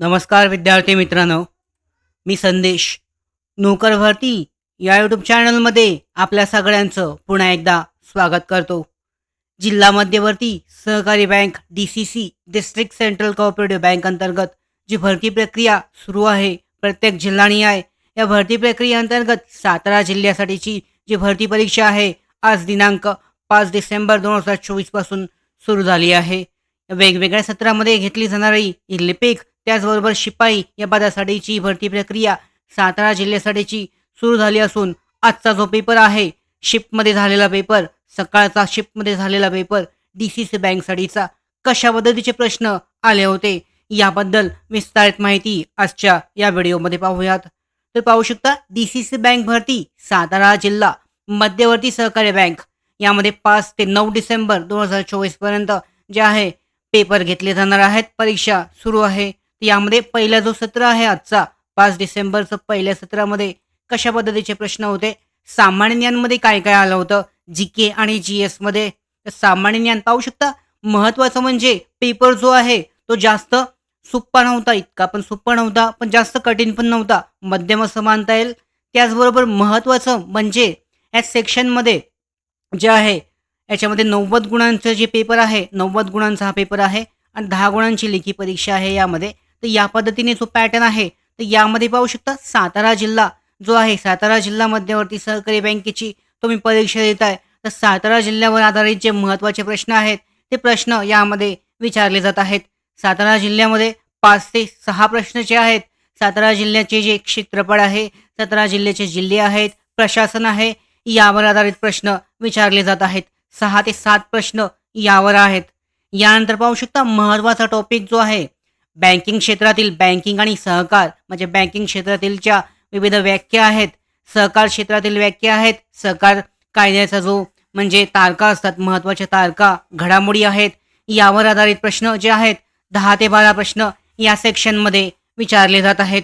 नमस्कार विद्यार्थी मित्रांनो. मी संदेश. नोकर भरती या यूट्यूब चॅनलमध्ये आपल्या सगळ्यांचं पुन्हा एकदा स्वागत करतो. जिल्हा मध्यवर्ती सहकारी bank D C C district central cooperative bank अंतर्गत जी भरती प्रक्रिया सुरू आहे प्रत्येक जिल्हानिहाय या भरती प्रक्रियेअंतर्गत सातारा जिल्ह्यासाठीची जी भरती परीक्षा आहे आज दिनांक पाच डिसेंबर दोन हजार चोवीसपासून सुरू झाली आहे. वेगवेगळ्या सत्रामध्ये घेतली जाणारी ही लिपिक त्याचबरोबर शिपाई या पदासाठीची भरती प्रक्रिया सातारा जिल्ह्यासाठीची सुरू झाली असून आजचा जो पेपर आहे शिफ्टमध्ये झालेला पेपर सकाळचा शिफ्टमध्ये झालेला पेपर डी सी सी बँकसाठीचा कशा पद्धतीचे प्रश्न आले होते याबद्दल विस्तारित माहिती आजच्या या व्हिडिओमध्ये पाहूयात. तर पाहू शकता डी सी सी बँक भरती सातारा जिल्हा मध्यवर्ती सहकारी बँक. यामध्ये पाच ते नऊ डिसेंबर दोन हजार चोवीसपर्यंत जे आहे पेपर घेतले जाणार आहेत परीक्षा सुरू आहे. यामध्ये पहिला जो सत्र आहे आजचा पाच डिसेंबरचं पहिल्या सत्रामध्ये कशा पद्धतीचे प्रश्न होते? सामान्य ज्ञानमध्ये काय काय आलं होतं? जी के आणि जी एसमध्ये तर सामान्य ज्ञान पाहू शकता. महत्त्वाचं म्हणजे पेपर जो आहे तो जास्त सोप्पा नव्हता इतका पण सोप्पा नव्हता पण जास्त कठीण पण नव्हता. मध्यम असं मानता येईल. त्याचबरोबर महत्त्वाचं म्हणजे या सेक्शनमध्ये जे आहे याच्यामध्ये नव्वद गुणांचं जे पेपर आहे नव्वद गुणांचा हा पेपर आहे आणि दहा गुणांची लेखी परीक्षा आहे यामध्ये. तर या पद्धतीने जो पॅटर्न आहे तर यामध्ये पाहू शकता सातारा जिल्हा जो आहे सातारा जिल्हा मध्यवर्ती सहकारी बँकेची तुम्ही परीक्षा देत आहे. तर सातारा जिल्ह्यावर आधारित जे महत्त्वाचे प्रश्न आहेत ते प्रश्न यामध्ये विचारले जात आहेत. सातारा जिल्ह्यामध्ये पाच ते सहा प्रश्न जे आहेत सातारा जिल्ह्याचे जे क्षेत्रफळ आहे सातारा जिल्ह्याचे जिल्हे आहेत प्रशासन आहे यावर आधारित प्रश्न विचारले जात आहेत. सहा ते सात प्रश्न यावर आहेत. यानंतर पाहू शकता महत्त्वाचा टॉपिक जो आहे बँकिंग क्षेत्रातील बँकिंग आणि सहकार म्हणजे बँकिंग क्षेत्रातील ज्या विविध व्याख्या आहेत. सहकार क्षेत्रातील व्याख्या आहेत. सहकार कायद्याचा जो म्हणजे तारका असतात महत्त्वाच्या तारका घडामोडी आहेत. यावर आधारित प्रश्न जे आहेत दहा ते बारा प्रश्न या सेक्शनमध्ये विचारले जात आहेत.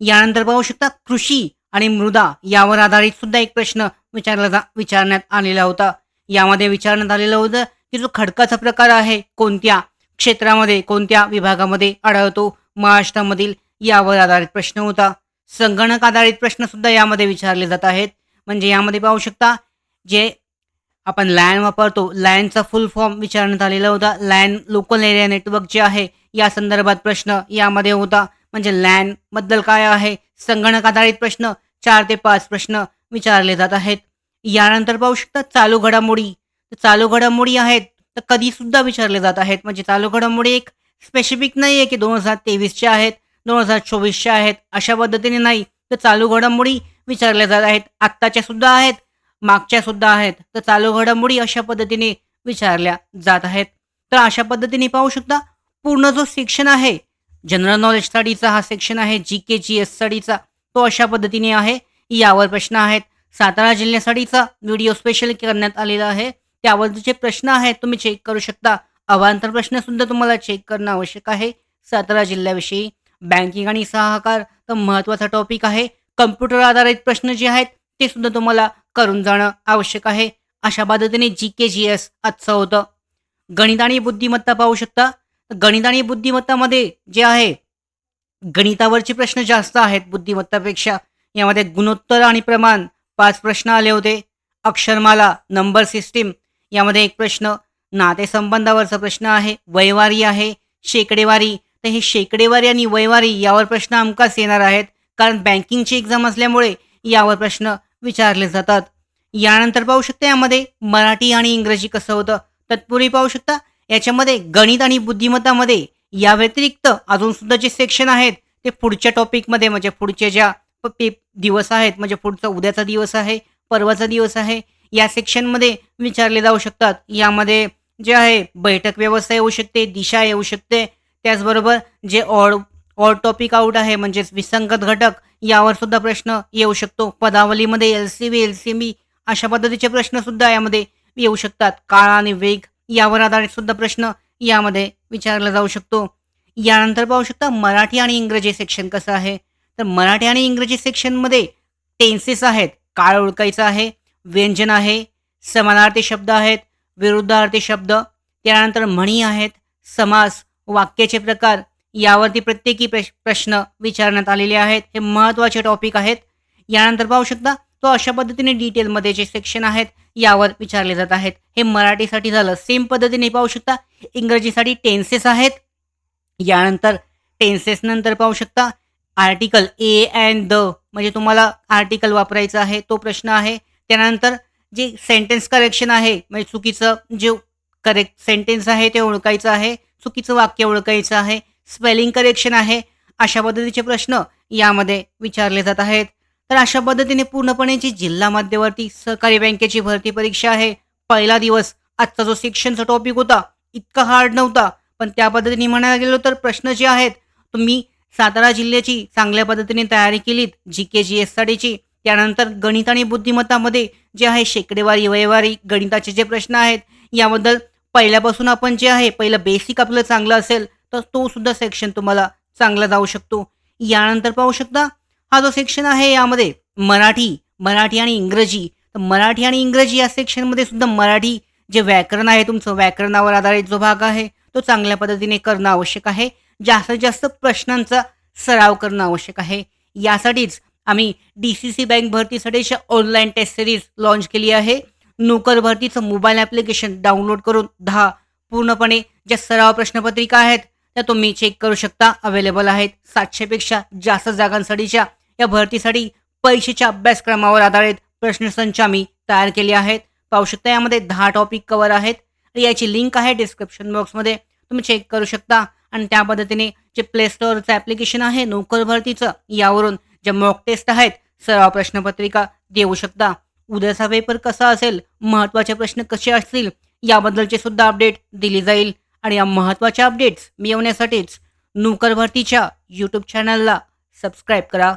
यानंतर पाहू शकता कृषी आणि मृदा यावर आधारित सुद्धा एक प्रश्न विचारला जा विचारण्यात आलेला होता. यामध्ये विचारण्यात आलेलं होतं की जो खडकाचा प्रकार आहे कोणत्या क्षेत्रामध्ये कोणत्या विभागामध्ये आढळतो? महाराष्ट्रामधील यावर आधारित प्रश्न होता. संगणक आधारित प्रश्न सुद्धा यामध्ये विचारले जात आहेत. म्हणजे यामध्ये पाहू शकता जे आपण लॅन वापरतो लॅनचा फुल फॉर्म विचारण्यात आलेला होता. लॅन लोकल एरिया नेटवर्क जे आहे या संदर्भात प्रश्न यामध्ये होता. म्हणजे लॅनबद्दल काय आहे? संगणक आधारित प्रश्न चार ते पाच प्रश्न विचारले जात आहेत. यानंतर पाहू शकता चालू घडामोडी. चालू घडामोडी आहेत. तर कधी सुद्धा विचारले जात आहेत. म्हणजे चालू घडामोडी एक स्पेसिफिक नाही आहे की दोन हजार तेवीसच्या आहेत दोन हजार चोवीसच्या आहेत अशा पद्धतीने नाही. तर चालू घडामोडी विचारल्या जात आहेत. आत्ताच्या सुद्धा आहेत मागच्या सुद्धा आहेत. तर चालू घडामोडी अशा पद्धतीने विचारल्या जात आहेत. तर अशा पद्धतीने पाहू शकता पूर्ण जो सेक्शन आहे जनरल नॉलेज स्टडीचा हा सेक्शन आहे जी के जी एस स्टडीचा तो अशा पद्धतीने आहे. यावर प्रश्न आहेत. सातारा जिल्ह्यासाठीचा व्हिडिओ स्पेशल करण्यात आलेला आहे. त्यावर जे प्रश्न आहेत तुम्ही चेक करू शकता. अवांतर प्रश्न सुद्धा तुम्हाला चेक करणं आवश्यक आहे. सातारा जिल्ह्याविषयी बँकिंग आणि सहकार तर महत्त्वाचा टॉपिक आहे. कम्प्युटर आधारित प्रश्न जे आहेत ते सुद्धा तुम्हाला करून जाणं आवश्यक आहे. अशा पद्धतीने जी के जी एस आजचं होतं. गणित आणि बुद्धिमत्ता पाहू शकता. गणित आणि बुद्धिमत्तामध्ये जे आहे गणितावरचे प्रश्न जास्त आहेत बुद्धिमत्तापेक्षा. यामध्ये गुणोत्तर आणि प्रमाण पाच प्रश्न आले होते. अक्षरमाला नंबर सिस्टीम यामध्ये एक प्रश्न नातेसंबंधावरचा प्रश्न आहे वयवारी आहे शेकडेवारी. तर हे शेकडेवारी आणि वयवारी यावर प्रश्न हमखास येणार आहेत कारण बँकिंगची एक्झाम असल्यामुळे यावर प्रश्न विचारले जातात. यानंतर पाहू शकता यामध्ये मराठी आणि इंग्रजी कसं होतं तत्पूर्वी पाहू शकता याच्यामध्ये गणित आणि बुद्धिमत्तामध्ये या व्यतिरिक्त अजून सुद्धा जे सेक्शन आहेत ते पुढच्या टॉपिकमध्ये म्हणजे पुढच्या ज्या पे दिवस आहेत म्हणजे पुढचा उद्याचा दिवस आहे परवाचा दिवस आहे या सेक्शनमध्ये विचारले जाऊ शकतात. यामध्ये जे आहे बैठक व्यवस्था येऊ शकते दिशा येऊ शकते. त्याचबरोबर जे ऑड ऑड टॉपिक आउट आहे म्हणजेच विसंगत घटक यावर सुद्धा प्रश्न येऊ शकतो. पदावलीमध्ये L C B L C B अशा पद्धतीचे प्रश्न सुद्धा यामध्ये येऊ शकतात. काळ आणि वेग यावर आधारित सुद्धा प्रश्न यामध्ये विचारला जाऊ शकतो. यानंतर पाहू शकता मराठी आणि इंग्रजी सेक्शन कसं आहे? तर मराठी आणि इंग्रजी सेक्शनमध्ये टेन्सेस आहेत. काळ ओळखायचं आहे. व्यंजन आहे समानार्थी शब्द आहेत विरुद्धार्थी शब्द त्यानंतर म्हणी आहेत समास वाक्याचे प्रकार यावरती प्रत्येकी प्रश- प्रश्न विचारण्यात आलेले आहेत हे महत्त्वाचे टॉपिक आहेत. यानंतर पाहू शकता तो अशा पद्धतीने डिटेलमध्ये जे सेक्शन आहेत यावर विचारले जात आहेत. हे मराठीसाठी झालं. सेम पद्धतीने पाहू शकता इंग्रजीसाठी टेन्सेस आहेत. यानंतर टेन्सेस नंतर पाहू शकता आर्टिकल ए अँड द म्हणजे तुम्हाला आर्टिकल वापरायचं आहे तो प्रश्न आहे. त्यानंतर जे सेंटेन्स करेक्शन आहे म्हणजे चुकीचं जे करेक्ट सेंटेन्स आहे ते ओळखायचं आहे चुकीचं वाक्य ओळखायचं आहे स्पेलिंग करेक्शन आहे अशा पद्धतीचे प्रश्न यामध्ये विचारले जात आहेत. तर अशा पद्धतीने पूर्णपणे जी जिल्हा मध्यवर्ती सहकारी बँकेची भरती परीक्षा आहे पहिला दिवस आजचा जो सेक्शनचा टॉपिक होता इतका हार्ड नव्हता. पण त्या पद्धतीने म्हणायला गेलो तर प्रश्न जे आहेत तुम्ही सातारा जिल्ह्याची चांगल्या पद्धतीने तयारी केलीत जी के जी एस साठीची. त्यानंतर गणित आणि बुद्धिमत्तामध्ये जे आहे शेकडेवारी वयवारी गणिताचे जे प्रश्न आहेत याबद्दल पहिल्यापासून आपण जे आहे पहिलं बेसिक आपलं चांगलं असेल तर तो सुद्धा सेक्शन तुम्हाला चांगला जाऊ शकतो. यानंतर पाहू शकता हा जो सेक्शन आहे यामध्ये मराठी मराठी आणि इंग्रजी तर मराठी आणि इंग्रजी या सेक्शनमध्ये सुद्धा मराठी जे व्याकरण आहे तुमचं व्याकरणावर आधारित जो भाग आहे तो चांगल्या पद्धतीने करणं आवश्यक आहे. जास्तीत जास्त प्रश्नांचा सराव करणं आवश्यक आहे. यासाठीच आम्ही डी सी सी बँक भरतीसाठीची ऑनलाईन टेस्ट सिरीज लॉन्च केली आहे. नोकर भरतीचं मोबाईल ॲप्लिकेशन डाउनलोड करून दहा पूर्णपणे ज्या सराव प्रश्नपत्रिका आहेत त्या तुम्ही चेक करू शकता. अवेलेबल आहेत सातशेपेक्षा जास्त जागांसाठीच्या. या भरतीसाठी परीक्षेच्या अभ्यासक्रमावर आधारित प्रश्नसंच आम्ही तयार केले आहेत. पाहू शकता यामध्ये दहा टॉपिक कवर आहेत. याची लिंक आहे डिस्क्रिप्शन बॉक्समध्ये तुम्ही चेक करू शकता. आणि त्या पद्धतीने जे प्ले स्टोअरचं ॲप्लिकेशन आहे नोकर भरतीचं यावरून ज्या मॉक टेस्ट आहेत सराव प्रश्नपत्रिका देऊ शकता. उद्याचा पेपर कसा असेल महत्त्वाचे प्रश्न कसे असतील याबद्दलचे सुद्धा अपडेट दिली जाईल. आणि या महत्त्वाच्या अपडेट्स मिळवण्यासाठीच नोकर भरतीच्या यूट्यूब चॅनलला सबस्क्राईब करा.